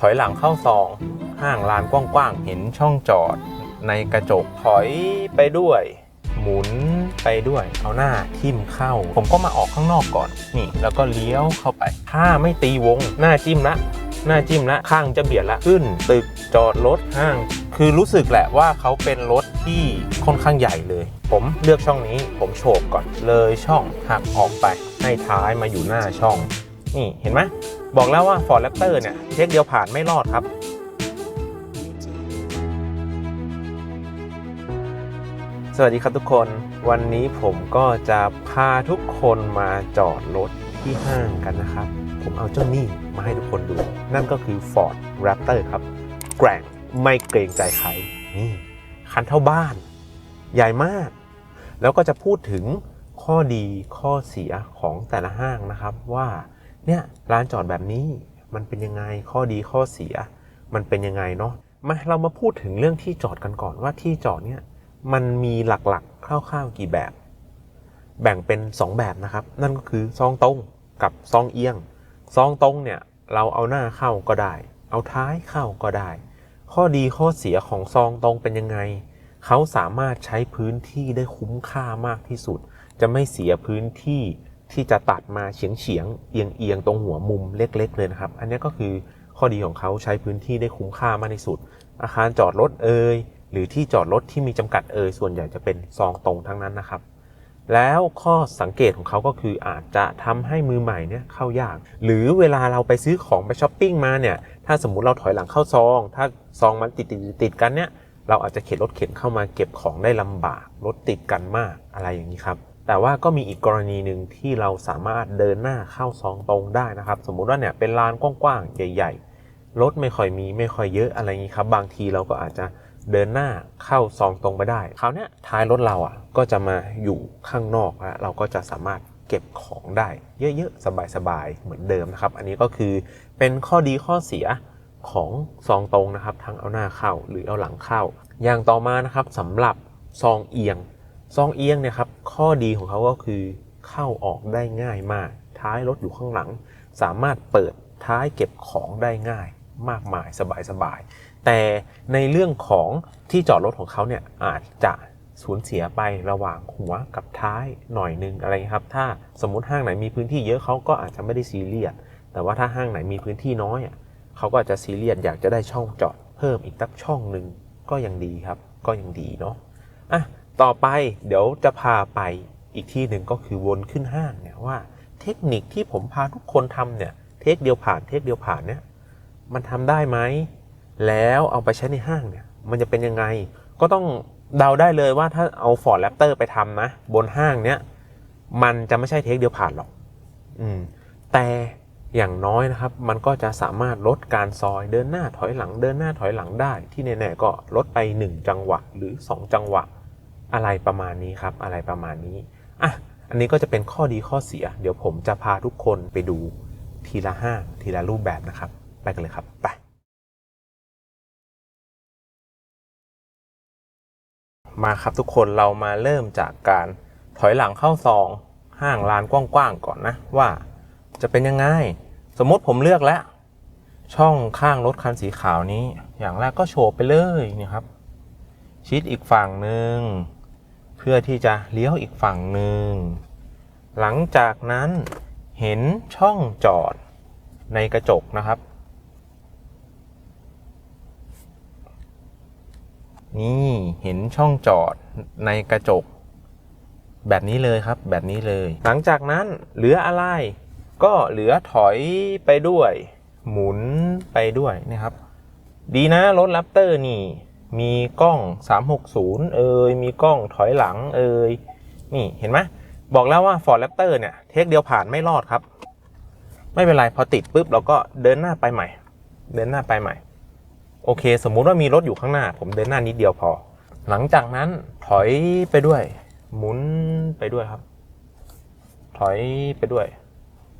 ถอยหลังเข้าซอง ห้างลานกว้างๆ เห็นช่องจอด ในกระจกถอยไปด้วย หมุนไปด้วย เอาหน้าทิ่มเข้า ผมก็มาออกข้างนอกก่อน นี่ แล้วก็เลี้ยวเข้าไป ถ้าไม่ตีวง หน้าจิ้มละ หน้าจิ้มละ ข้างจะเบียดละ ขึ้น ตึกจอดรถห้าง คือรู้สึกแหละว่าเขาเป็นรถที่ค่อนข้างใหญ่เลย ผมเลือกช่องนี้ ผมโฉบก่อน เลยช่องหักออกไป ให้ท้ายมาอยู่หน้าช่อง นี่เห็นไหม บอกแล้วว่า Ford Raptor เนี่ยเทคเดียวผ่านไม่รอดครับ สวัสดีครับทุกคนวันนี้ผมก็จะพาทุกคนมาจอดรถที่ห้างกันนะครับ ผมเอาเจ้านี่มาให้ทุกคนดู นั่นก็คือ Ford Raptor ครับ แกร่งไม่เกรงใจใครนี่คันเท่าบ้าน ใหญ่มาก แล้วก็จะพูดถึงข้อดีข้อเสียของแต่ละห้างนะครับว่า เนี่ยร้านจอดแบบนี้มันเป็นยังไงข้อดีข้อเสีย มันเป็นยังไงเนาะมาเรามาพูดถึงเรื่องที่จอดกันก่อนว่าที่จอดเนี่ยมันมีหลักๆคร่าวๆกี่แบบ แบ่งเป็น 2 แบบนะครับ นั่นก็คือซองตรงกับซองเอียงซองตรงเนี่ยเราเอาหน้าเข้าก็ได้ เอาท้ายเข้าก็ได้ ข้อดีข้อเสียของซองตรงเป็นยังไงเขาสามารถใช้พื้นที่ได้คุ้มค่ามากที่สุด จะไม่เสียพื้นที่ ที่จะตัดมาเฉียงเฉียงๆเอียงเอียงตรงหัวมุมเล็ก ๆ เลยนะครับ อันนี้ก็คือข้อดีของเขาใช้พื้นที่ได้คุ้มค่ามากที่สุด อาคารจอดรถเอ่ยหรือที่จอดรถที่มีจำกัดเอ่ยส่วนใหญ่จะเป็นซองตรงทั้งนั้นนะครับ แล้วข้อสังเกตของเขาก็คืออาจจะทำให้มือใหม่เนี่ยเข้ายาก หรือเวลาเราไปซื้อของไปช้อปปิ้งมาเนี่ยถ้าสมมุติเราถอยหลังเข้าซอง ถ้าซองมันติดติดติดกันเนี่ยเราอาจจะเข็นรถเข็นเข้ามาเก็บของได้ลำบากรถติดกันมากอะไรอย่างนี้ครับ แต่ว่าก็มีอีกกรณีหนึ่งที่เราสามารถเดินหน้าเข้าซองตรงได้นะครับ สมมุติว่าเนี่ยเป็นลานกว้างๆ ใหญ่ๆ รถไม่ค่อยมีไม่ค่อยเยอะอะไรอย่างนี้ครับ บางทีเราก็อาจจะเดินหน้าเข้าซองตรงไปได้คราวนี้ท้ายรถเราอะก็จะมาอยู่ข้างนอกแล้วเราก็จะสามารถเก็บของได้เยอะๆ สบายๆ เหมือนเดิมนะครับ อันนี้ก็คือเป็นข้อดีข้อเสียของซองตรงนะครับ ทั้งเอาหน้าเข้าหรือเอาหลังเข้า อย่างต่อมานะครับสำหรับซองเอียง ซองเอียงเนี่ยครับข้อดีของเขาก็คือเข้าออกได้ง่ายมาก ท้ายรถอยู่ข้างหลัง สามารถเปิดท้ายเก็บของได้ง่าย มากมายสบายๆแต่ในเรื่องของที่จอดรถของเขาเนี่ยอาจจะสูญเสียไประหว่างหัวกับท้ายหน่อยนึงอะไรครับ ถ้าสมมติห้างไหนมีพื้นที่เยอะเขาก็อาจจะไม่ได้ซีเรียสแต่ว่าถ้าห้างไหนมีพื้นที่น้อยอะเขาก็อาจจะซีเรียสอยากจะได้ช่องจอดเพิ่มอีกสักช่องหนึ่งก็ยังดีครับ ก็ยังดีเนาะอะ ต่อไปเดี๋ยวจะพาไปอีกที่หนึ่งก็คือวนขึ้นห้างเนี่ยว่าเทคนิคที่ผมพาทุกคนทำเนี่ยเทคเดียวผ่านเทคเดียวผ่านเนี่ยมันทำได้ไหมแล้วเอาไปใช้ในห้างเนี่ยมันจะเป็นยังไง ก็ต้องเดาได้เลยว่าถ้าเอา Ford Raptor ไปทำนะบนห้างเนี่ยมันจะไม่ใช่เทคเดียวผ่านหรอกอืมแต่อย่างน้อยนะครับ มันก็จะสามารถลดการซอยเดินหน้าถอยหลังเดินหน้าถอยหลังได้ที่แน่ๆก็ลดไป 1 จังหวะหรือ 2 จังหวะ อะไรประมาณนี้ครับ อะไรประมาณนี้อะอันนี้ก็จะเป็นข้อดีข้อเสีย เดี๋ยวผมจะพาทุกคนไปดูทีละห้างทีละรูปแบบนะครับ ไปกันเลยครับ ไป มาครับทุกคนเรามาเริ่มจากการถอยหลังเข้าซองห้างลานกว้างๆก่อนนะว่าจะเป็นยังไง สมมติผมเลือกแล้ว ช่องข้างรถคันสีขาวนี้ อย่างแรกก็โฉบไปเลยนี่ครับ ชิดอีกฝั่งหนึ่ง เพื่อที่จะเลี้ยวอีกฝั่งหนึ่ง หลังจากนั้นเห็นช่องจอดในกระจกนะครับ นี่เห็นช่องจอดในกระจก แบบนี้เลยครับแบบนี้เลย หลังจากนั้นเหลืออะไร ก็เหลือถอยไปด้วย หมุนไปด้วยนะครับ ดีนะรถแรปเตอร์นี่ มีกล้อง 360 เอ่ยมีกล้องถอยหลังเอ่ยนี่เห็นไหมบอกแล้วว่า Ford Raptor เนี่ยเทคเดียวผ่านไม่รอดครับ ไม่เป็นไรพอติดปุ๊บเราก็เดินหน้าไปใหม่ เดินหน้าไปใหม่ โอเค สมมุติว่ามีรถอยู่ข้างหน้า ผมเดินหน้านิดเดียวพอ หลังจากนั้นถอยไปด้วย หมุนไปด้วยครับ ถอยไปด้วย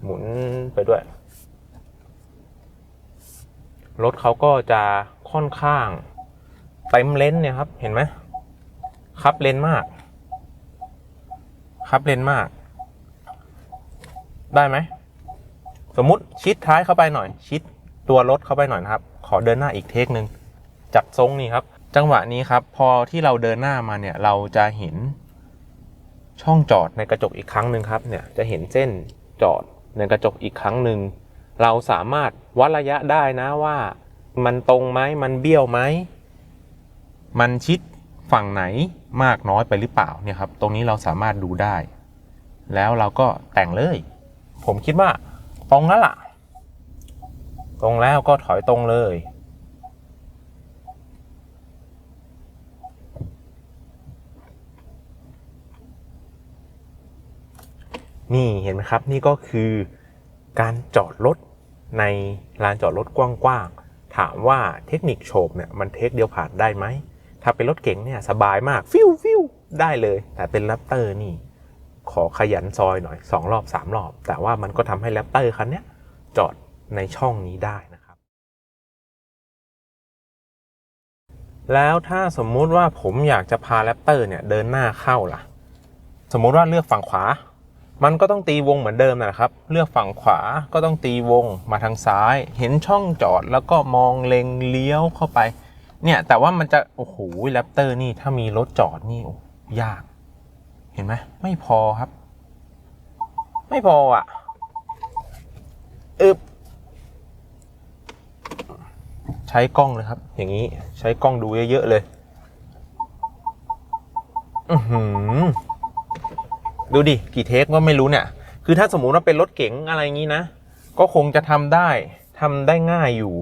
หมุนไปด้วยรถเขาก็จะค่อนข้าง เต็มเลนส์เนี่ยครับ เห็นไหมครับเลนส์มาก ครับเลนส์มาก ได้ไหม สมมุติชิดท้ายเข้าไปหน่อย ชิดตัวรถเข้าไปหน่อยนะครับ ขอเดินหน้าอีกเทคหนึ่งจับทรงนี่ครับ จังหวะนี้ครับ พอที่เราเดินหน้ามาเนี่ย เราจะเห็นช่องจอดในกระจกอีกครั้งหนึ่งครับ เนี่ยจะเห็นเส้นจอดในกระจกอีกครั้งหนึ่งเราสามารถวัดระยะได้นะว่า มันตรงไหมมันเบี้ยวไหม มันชิดฝั่งไหนมากน้อยไปหรือเปล่าเนี่ยครับ ตรงนี้เราสามารถดูได้ แล้วเราก็แต่งเลย ผมคิดว่าตรงแล้วล่ะ ตรงแล้วก็ถอยตรงเลย นี่เห็นไหมครับ นี่ก็คือการจอดรถในลานจอดรถกว้างๆ ถามว่าเทคนิคโฉบเนี่ยมันเทคเดียวผ่านได้ไหม ถ้าเป็นรถเก๋งเนี่ยสบายมากฟิวฟิวได้เลย แต่เป็นแรปเตอร์นี่ ขอขยันซอยหน่อย2รอบ3รอบ แต่ว่ามันก็ทำให้แรปเตอร์คันนี้จอดในช่องนี้ได้นะครับ แล้วถ้าสมมุติว่าผมอยากจะพาแรปเตอร์เนี่ยเดินหน้าเข้าล่ะ สมมุติว่าเลือกฝั่งขวา มันก็ต้องตีวงเหมือนเดิมนะครับ เลือกฝั่งขวาก็ต้องตีวงมาทางซ้าย เห็นช่องจอดแล้วก็มองเล็งเลี้ยวเข้าไป เนี่ยแต่ว่ามันจะ โอ้โหแรปเตอร์นี่ถ้ามีรถจอดนี่โอ้ยาก เห็นไหมไม่พอครับ ไม่พออะอึบใช้กล้องเลยครับ อย่างนี้ใช้กล้องดูเยอะๆเลย อือหือ ดูดิ กี่เทคก็ไม่รู้เนี่ย คือถ้าสมมุติว่าเป็นรถเก๋งอะไรอย่างนี้นะ ก็คงจะทำได้ทำได้ง่ายอยู่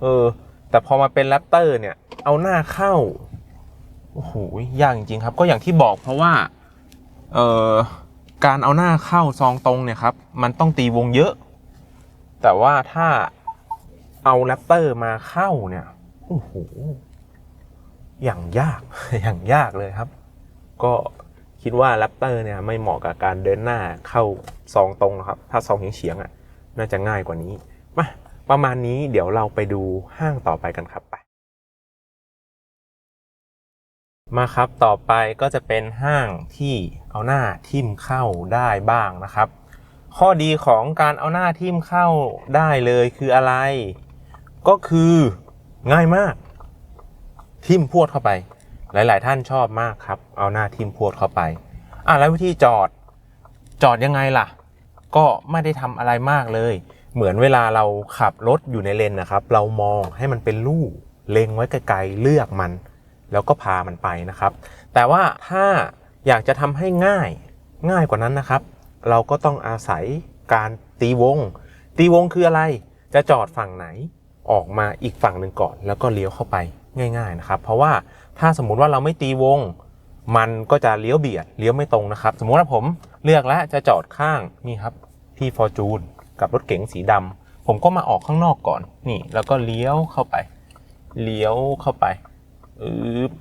เออ แต่พอมาเป็นแรปเตอร์เนี่ย เอาหน้าเข้า โอ้โห ยากจริงๆครับ ก็อย่างที่บอกเพราะว่า เอ่อ การเอาหน้าเข้าซองตรงเนี่ยครับ มันต้องตีวงเยอะ แต่ว่าถ้าเอาแรปเตอร์มาเข้าเนี่ย โอ้โห อย่างยาก อย่างยากเลยครับ ก็คิดว่าแรปเตอร์เนี่ยไม่เหมาะกับการเดินหน้าเข้าซองตรงนะครับ ถ้าซองเฉียงๆอะ น่าจะง่ายกว่านี้ มา ประมาณนี้เดี๋ยวเราไปดูห้างต่อไปกันครับไป มาครับต่อไปก็จะเป็นห้างที่เอาหน้าทิ่มเข้าได้บ้างนะครับ ข้อดีของการเอาหน้าทิ่มเข้าได้เลยคืออะไร ก็คือง่ายมาก ทิ่มพวดเข้าไป หลาย ๆ ท่านชอบมากครับ เอาหน้าทิ่มพวดเข้าไปอะแล้ววิธีจอดจอดยังไงล่ะ ก็ไม่ได้ทำอะไรมากเลย เหมือนเวลาเราขับรถอยู่ในเลนนะครับ เรามองให้มันเป็นลู่เล็งไว้ไกลๆเลือกมัน แล้วก็พามันไปนะครับ แต่ว่าถ้าอยากจะทำให้ง่ายง่ายกว่านั้นนะครับ เราก็ต้องอาศัยการตีวง ตีวงคืออะไร จะจอดฝั่งไหนออกมาอีกฝั่งหนึ่งก่อน แล้วก็เลี้ยวเข้าไปง่าย ๆนะครับ เพราะว่าถ้าสมมุติว่าเราไม่ตีวง มันก็จะเลี้ยวเบียดเลี้ยวไม่ตรงนะครับ สมมุติว่าผมเลือกแล้วจะจอดข้างนี่ครับพี่ฟอร์จูน กับรถเก๋งสีดำผมก็มาออกข้างนอกก่อนนี่ แล้วก็เลี้ยวเข้าไป เลี้ยวเข้าไปอืบ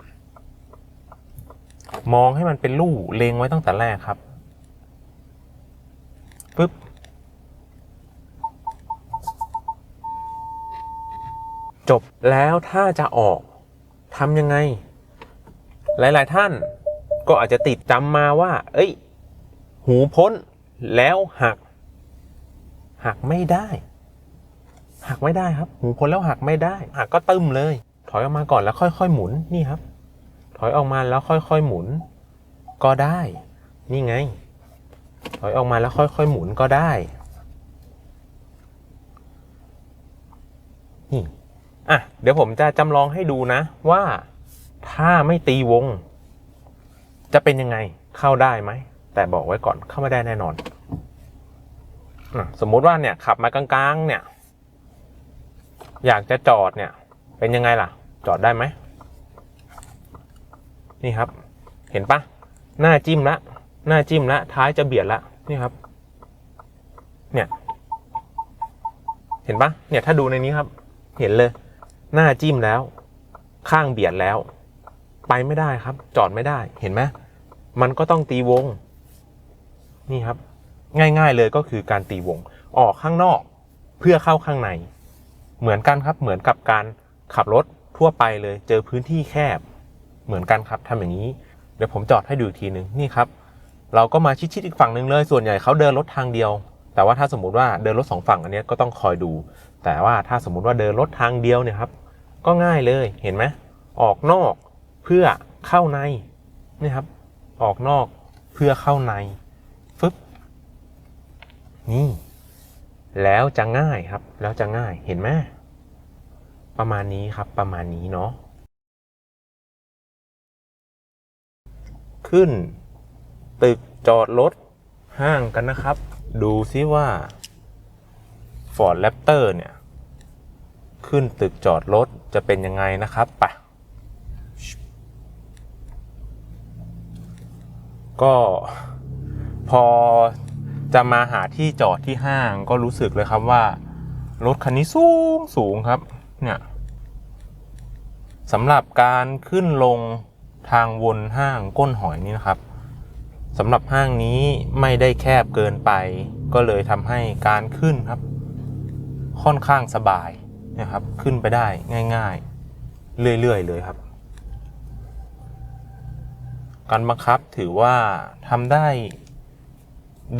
มองให้มันเป็นลู่เลงไว้ตั้งแต่แรกครับปึ๊บจบแล้วถ้าจะออกทำยังไง หลายๆท่านก็อาจจะติดจำมาว่า เอ้ย หูพ้นแล้วหัก หักไม่ได้ หักไม่ได้ครับหูพ้นแล้วหักไม่ได้ หักก็ตึมเลย ถอยออกมาก่อนแล้วค่อยๆหมุนนี่ครับ ถอยออกมาแล้วค่อยๆหมุน ก็ได้ นี่ไง ถอยออกมาแล้วค่อยๆหมุนก็ได้นี่อะเดี๋ยวผมจะจำลองให้ดูนะว่าถ้าไม่ตีวง จะเป็นยังไงเข้าได้ไหม แต่บอกไว้ก่อนเข้าไม่ได้แน่นอน สมมุติว่าเนี่ยขับมากลางๆ เนี่ย อยากจะจอดเนี่ย เป็นยังไงล่ะ จอดได้ไหม นี่ครับ เห็นปะหน้าจิ้มละ หน้าจิ้มละ ท้ายจะเบียดละ นี่ครับ เนี่ย เห็นปะเนี่ยถ้าดูในนี้ครับ เห็นเลย หน้าจิ้มแล้ว ข้างเบียดแล้ว ไปไม่ได้ครับ จอดไม่ได้ เห็นไหมมันก็ต้องตีวง นี่ครับ ง่าย ๆ เลยก็คือการตีวงออกข้างนอกเพื่อเข้าข้างใน เหมือนกันครับเหมือนกับการขับรถทั่วไปเลย เจอพื้นที่แคบ เหมือนกันครับทำอย่างนี้ เดี๋ยวผมจอดให้ดูอีกทีหนึ่งนี่ครับ เราก็มาชิดๆอีกฝั่งหนึ่งเลย ส่วนใหญ่เขาเดินรถทางเดียว แต่ว่าถ้าสมมุติว่าเดินรถสองฝั่งอันนี้ก็ต้องคอยดู แต่ว่าถ้าสมมุติว่าเดินรถทางเดียวเนี่ยครับ ก็ง่ายเลยเห็นไหมออกนอกเพื่อเข้าในนี่ครับ ออกนอกเพื่อเข้าใน นี่ แล้วจะง่ายครับ แล้วจะง่ายเห็นไหมประมาณนี้ครับประมาณนี้เนาะขึ้น ตึกจอดรถห้างกันนะครับ ดูซิว่า Ford Raptor เนี่ย ขึ้นตึกจอดรถจะเป็นยังไงนะครับปะก็พอ จะมาหาที่จอดที่ห้างก็รู้สึกเลยครับว่า รถคันนี้สูงสูงครับ เนี่ยสำหรับการขึ้นลงทางวนห้างก้นหอยนี่นะครับสำหรับห้างนี้ไม่ได้แคบเกินไป ก็เลยทำให้การขึ้นครับ ค่อนข้างสบายนะครับ ขึ้นไปได้ง่าย ๆ เรื่อยๆเลยครับ การบังคับถือว่าทำได้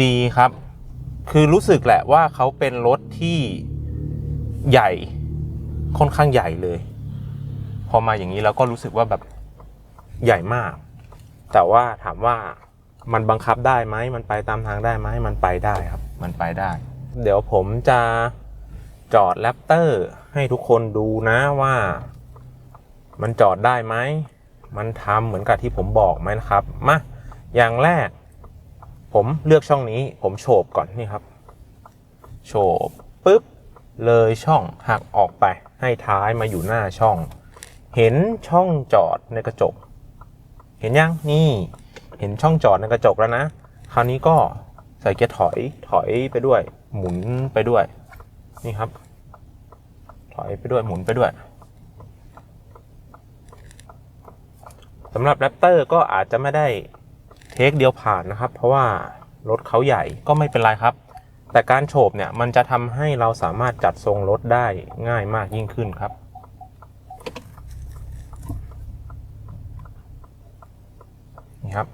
ดีครับ คือรู้สึกแหละว่าเขาเป็นรถที่ใหญ่ค่อนข้างใหญ่เลย พอมาอย่างนี้เราก็รู้สึกว่าแบบใหญ่มาก แต่ว่าถามว่ามันบังคับได้ไหมมันไปตามทางได้ไหมมันไปได้ครับ มันไปได้ เดี๋ยวผมจะจอดแรปเตอร์ให้ทุกคนดูนะว่า มันจอดได้ไหม มันทำเหมือนกับที่ผมบอกไหมนะครับ มา อย่างแรก ผมเลือกช่องนี้ ผมโฉบก่อนนี่ครับ โฉบปึ๊บ เลยช่องหักออกไป ให้ท้ายมาอยู่หน้าช่อง เห็นช่องจอดในกระจก เห็นยังนี่เห็นช่องจอดในกระจกแล้วนะ คราวนี้ก็ใส่เกียร์ถอยถอยไปด้วย หมุนไปด้วย นี่ครับ ถอยไปด้วยหมุนไปด้วยสำหรับแรปเตอร์ก็อาจจะไม่ได้ เทคเดียวผ่านนะครับ เพราะว่ารถเขาใหญ่ก็ไม่เป็นไรครับ แต่การโฉบเนี่ยมันจะทำให้เราสามารถจัดทรงรถได้ง่ายมากยิ่งขึ้นครับนี่ครับ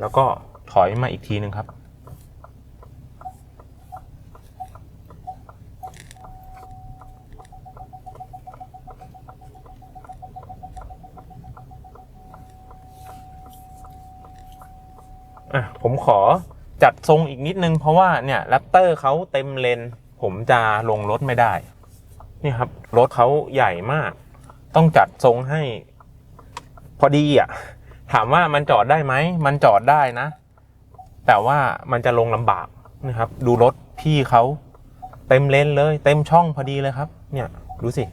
แล้วก็ถอยมาอีกทีหนึ่งครับ อะผมข อจัดทรงอีกนิดนึง เพราะว่าเนี่ยแรปเตอร์เขาเต็มเลน ผมจะลงรถไม่ได้ นี่ครับ รถเขาใหญ่มาก ต้องจัดทรงให้ พอดีอะ ถามว่ามันจอดได้ไหม มันจอดได้นะ แต่ว่ามันจะลงลำบากนะครับ ดูรถพี่เขาเต็มเลนเลย เต็มช่องพอดีเลยครับ เนี่ยดูสิ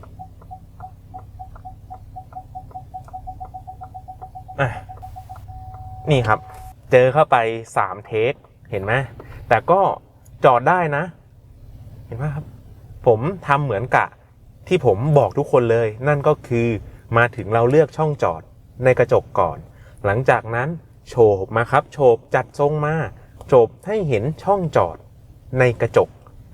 อะนี่ครับ เจอเข้าไปสามเทคเห็นไหมแต่ก็จอดได้นะ เห็นไหมครับ ผมทำเหมือนกะที่ผมบอกทุกคนเลย นั่นก็คือมาถึงเราเลือกช่องจอดในกระจกก่อน หลังจากนั้นโฉบมาครับโฉบจัดทรงมาโฉบให้เห็นช่องจอดในกระจก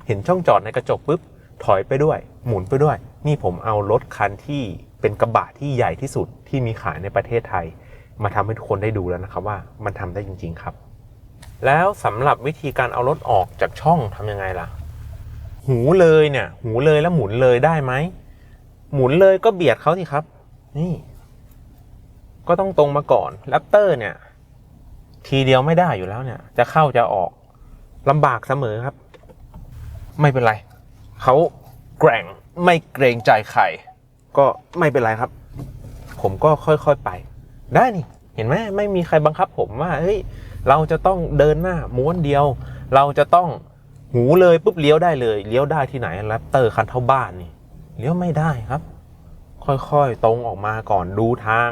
เห็นช่องจอดในกระจกปุ๊บถอยไปด้วย หมุนไปด้วย นี่ผมเอารถคันที่เป็นกระบะที่ใหญ่ที่สุดที่มีขายในประเทศไทย มาทำให้ทุกคนได้ดูแล้วนะครับว่ามันทำได้จริง ๆครับ แล้วสำหรับวิธีการเอารถออกจากช่องทำยังไงล่ะ หูเลยเนี่ย หูเลยแล้วหมุนเลยได้ไหมหมุนเลยก็เบียดเขาสิครับ นี่ ก็ต้องตรงมาก่อนแรปเตอร์เนี่ย ทีเดียวไม่ได้อยู่แล้วเนี่ย จะเข้าจะออกลำบากเสมอครับ ไม่เป็นไรเขาแกร่งไม่เกรงใจใครก็ไม่เป็นไรครับ ผมก็ค่อยๆไป ได้นี่เห็นไหมไม่มีใครบังคับผมว่าเฮ้ยเราจะต้องเดินหน้าม้วนเดียว เราจะต้องหูเลยปุ๊บเลี้ยวได้เลยเลี้ยวได้ที่ไหนแรปเตอร์คันเท่าบ้านนี่เลี้ยวไม่ได้ครับ ค่อยๆตรงออกมาก่อนดูทาง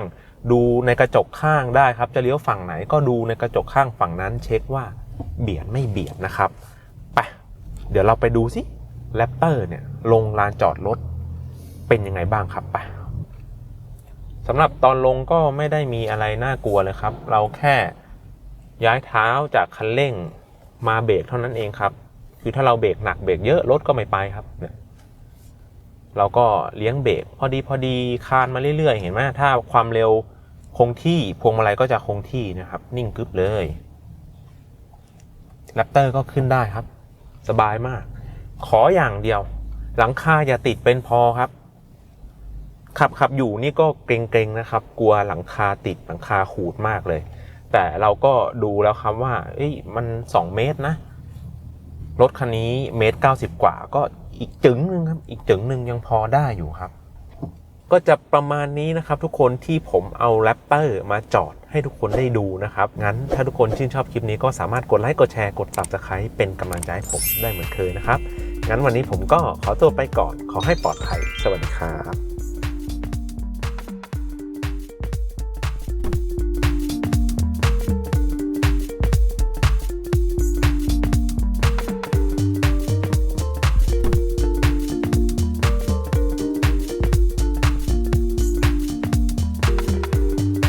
ดูในกระจกข้างได้ครับ จะเลี้ยวฝั่งไหนก็ดูในกระจกข้างฝั่งนั้น เช็คว่าเบียดไม่เบียดนะครับไปเดี๋ยวเราไปดูสิแรปเตอร์เนี่ยลงลานจอดรถเป็นยังไงบ้างครับไป สำหรับตอนลงก็ไม่ได้มีอะไรน่ากลัวเลยครับ เราแค่ย้ายเท้าจากคันเร่งมาเบรกเท่านั้นเองครับ คือถ้าเราเบรกหนักเบรกเยอะรถก็ไม่ไปครับเนี่ยเราก็เลี้ยงเบรกพอดีพอดีคานมาเรื่อยๆ เห็นไหมถ้าความเร็วคงที่พวงมาลัยก็จะคงที่นะครับ นิ่งกึ๊บเลยแรปเตอร์ก็ขึ้นได้ครับ สบายมาก ขออย่างเดียว หลังคาอย่าติดเป็นพอครับ ขับขับอยู่นี่ก็เกรงๆนะครับ กลัวหลังคาติดหลังคาขูดมากเลย แต่เราก็ดูแล้วครับว่าเอ้ยมัน 2 เมตรนะ รถคันนี้เมตรเก้าสิบกว่า ก็อีกจึงหนึ่งครับ อีกจึงหนึ่งยังพอได้อยู่ครับ ก็จะประมาณนี้นะครับ ทุกคนที่ผมเอาแรปเตอร์มาจอดให้ทุกคนได้ดูนะครับ งั้นถ้าทุกคนชื่นชอบคลิปนี้ก็สามารถกดไลค์กดแชร์กด subscribe เป็นกำลังใจให้ผมได้เหมือนเคยนะครับ งั้นวันนี้ผมก็ขอตัวไปก่อน ขอให้ปลอดภัย สวัสดีครับ